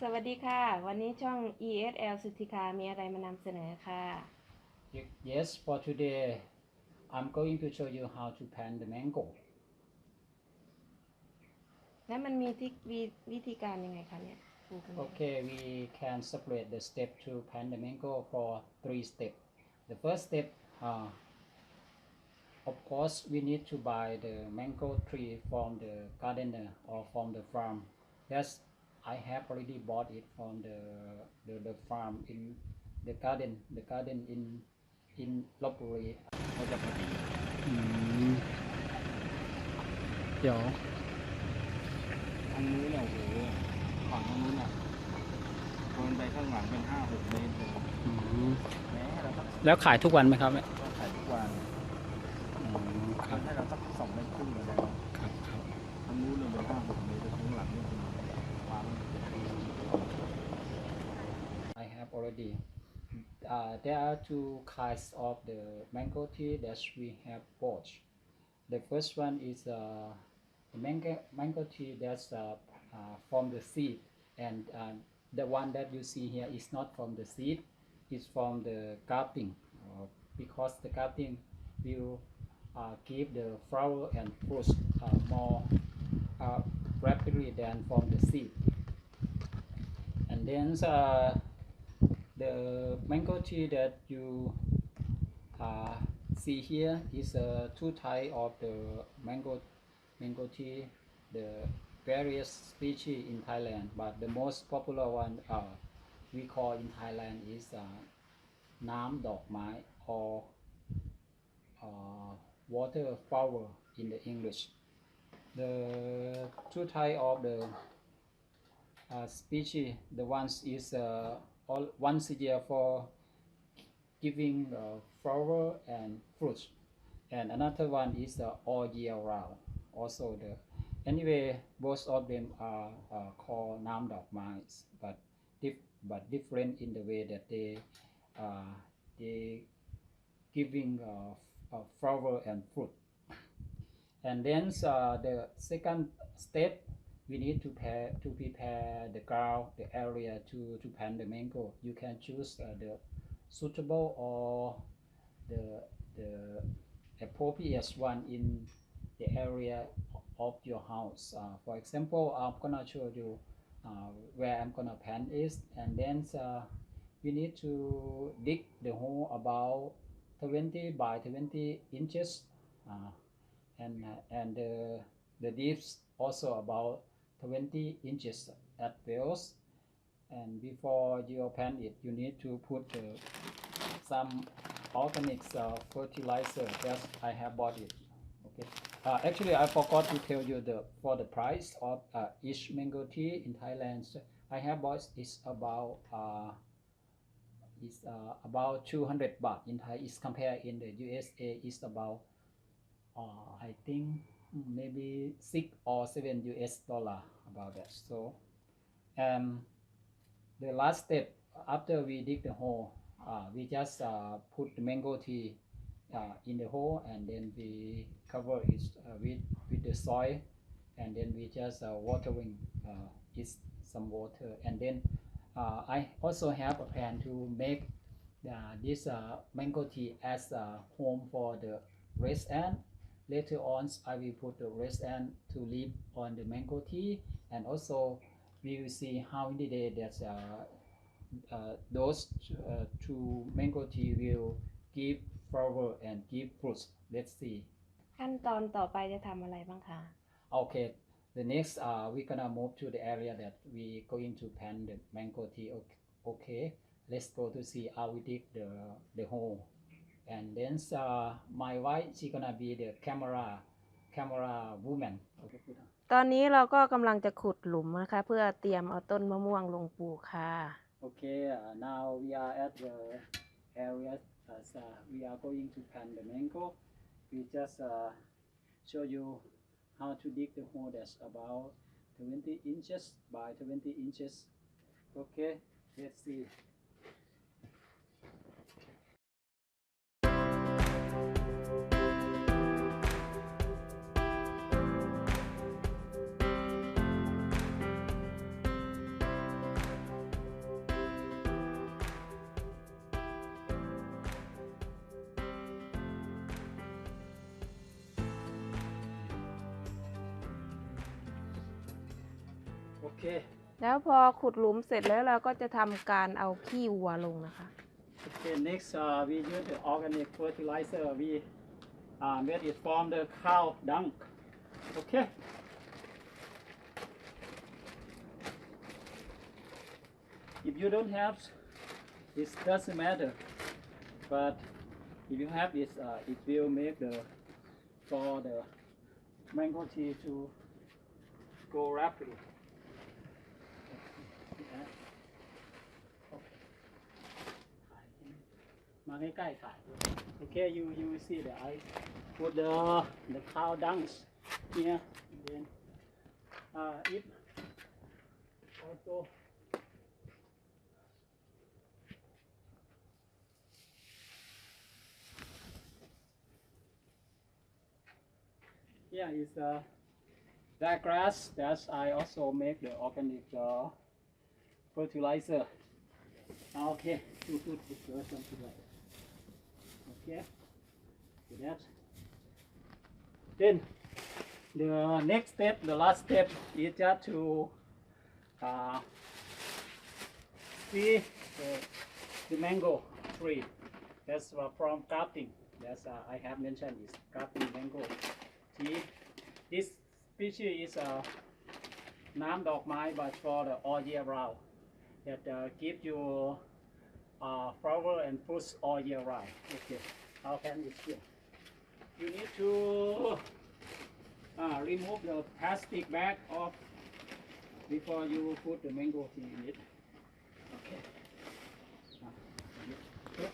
สวัสดีค่ะ วันนี้ช่อง ESL สุทธิคามีอะไรมานำเสนอค่ะ Ye- Yes, for today, I'm going to show you how to pan the mango. แล้วมันมีที่วิวิธีการยังไงคะเนี่ยปลูกยังไง Okay, we can separate the step to pan the mango for three steps. The first step, uh, of course, we need to buy the mango tree from the gardener or from the farm. Yes, I have already bought it from the the, the farm in the garden, the garden in in Lopburi เขาจะพอดีเดี๋ยวทางนู้นเนี่ยโอ้โหฝั่งทางนู้นอะโดนไปข้างหลังเป็นห้าหกเมตรเลยแม้เราสักแล้วขายทุกวันไหมครับ there are two kinds of the mango tea that we have bought. The first one is uh, the mango, mango tea that's uh, uh, from the seed, and uh, the one that you see here is not from the seed, it's from the grafting, uh, because the grafting will uh, give the flower and fruits uh, more rapidly than from the seed. And then uh, the mango tea that you uh, see here is uh, two type of the mango mango tea the various species in Thailand but the most popular one uh, we call in Thailand is uh, Nam Dok Mai or uh, water flower in the English. The two type of the uh, species the ones is uh, all once a year for giving uh, flower and fruit, and another one is uh, all year round. Also the anyway, both of them are uh, called nam dok mais, but dif- but different in the way that they uh, they giving uh, uh, flower and fruit. And then uh, the second step we need to prepare to prepare the ground, the area to to plant the mango. You can choose uh, the suitable or the the appropriate one in the area of your house. Uh, for example, I'm gonna show you uh, where I'm gonna plant is, and then uh, you need to dig the hole about 20 by 20 inches, uh, and uh, and the the depth also about 20 inches at wells and before you plant it you need to put uh, some organic uh, fertilizer. That I have bought it. Okay. Uh, actually I forgot to tell you the for the price of uh, each mango tea in Thailand. I have bought is about uh, is uh, about 200 baht in Thai is compared in the USA is about uh, I think maybe six or seven US dollar about that. So, um, the last step after we dig the hole, uh, we just uh, put the mango tea uh, in the hole and then we cover it uh, with with the soil, and then we just uh, watering uh, it some water, and then I also have a plan to make this mango tea as a home for the rest ant later on I will put the rest ant to live on the mango tea and also we will see how in the day that uh, uh, those uh, two mango tea will give flower and give fruits let's see ขั้นตอนต่อไปจะทำอะไรบ้างคะ okay the next uh, we're gonna move to the area that we going to plant the mango tea okay, okay let's go to see how we dig the the hole And then uh, my wife she gonna be the camera camera woman okay ตอนนี้เราก็กำลังจะขุดหลุมนะคะ เพื่อเตรียมเอาต้นมะม่วงลงปลูกค่ะ Okay, uh, now we are at the area as uh, we are going to plant the mango. We just uh, show you how to dig the hole that's about 20 inches by 20 inches. Okay, let's see. โอเค แล้วพอขุดหลุมเสร็จแล้วเราก็จะทำการเอาขี้วัวลงนะคะ Okay, next uh, we use the organic fertilizer. We uh, made it from the cow dung. Okay. If you don't have, it doesn't matter. But if you have it, uh, it will make the for the mango tea to go rapidly. มาใกล้ๆถ่าย Okay you you will see that I put the the cow dungs here and then uh if also yeah it's uh that grass that's I also make the organic uh, fertilizer Okay, you put the first one together. yeah. See that then the next step the last step is just to uh, see the, the mango tree. That's uh, from grafting that's uh, I have mentioned is grafting mango tree. This species is uh, a non-dog mai but for the all year round. That uh, give you uh, flower and fruits all year round. Okay, how can you feel? You need to uh, remove the plastic bag off before you put the mango in it. Okay. Uh.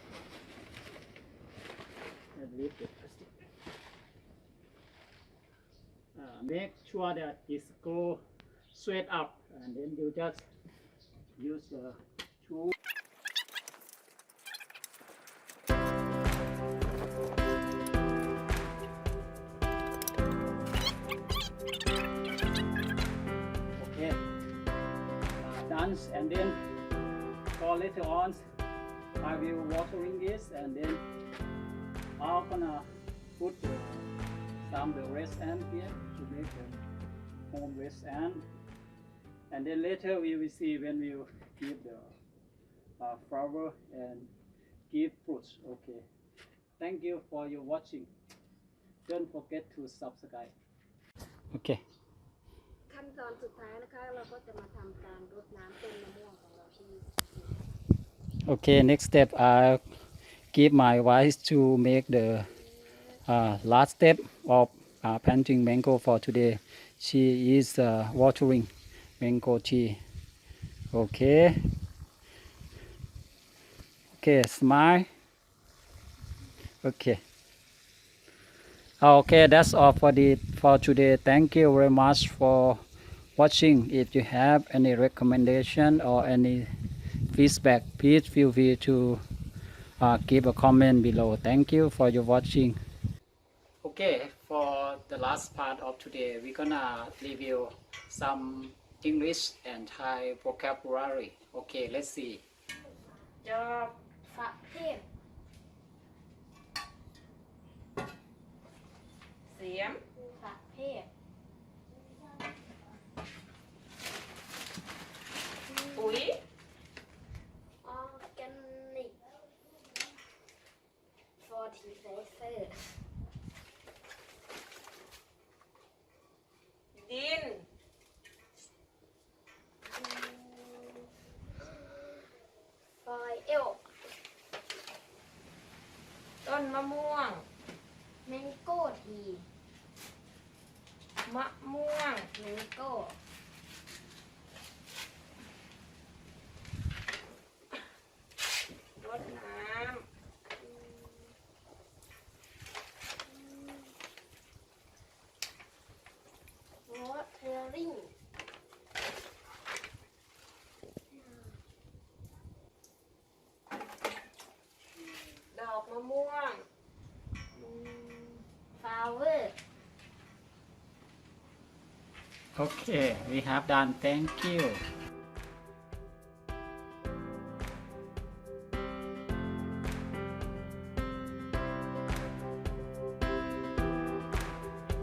And leave the plastic. Uh, make sure that it's go straight up and then you just use the tool. And then for later on, I will watering this, and then I'm gonna put the, some the rest end here to make the home rest end. And then later we will see when we give the uh, flower and give fruits. Okay. Thank you for your watching. Don't forget to subscribe. Okay. ขั้นตอนสุดท้ายนะคะ เราก็จะมาทำการรดน้ำต้นมะม่วงของเราที่ Okay. Next step, I give my wife to make the uh, last step of uh, planting mango for today. She is uh, watering mango tea. Okay. Okay, smile. Okay. Okay, that's all for the for today. Thank you very much for watching. If you have any recommendation or any feedback, please feel free to uh, give a comment below. Thank you for your watching. Okay, for the last part of today, we're gonna review some English and Thai vocabulary. Okay, let's see. จอบประเภทเ ม่วง ฟลาเวอร์ Okay, we have done. Thank you.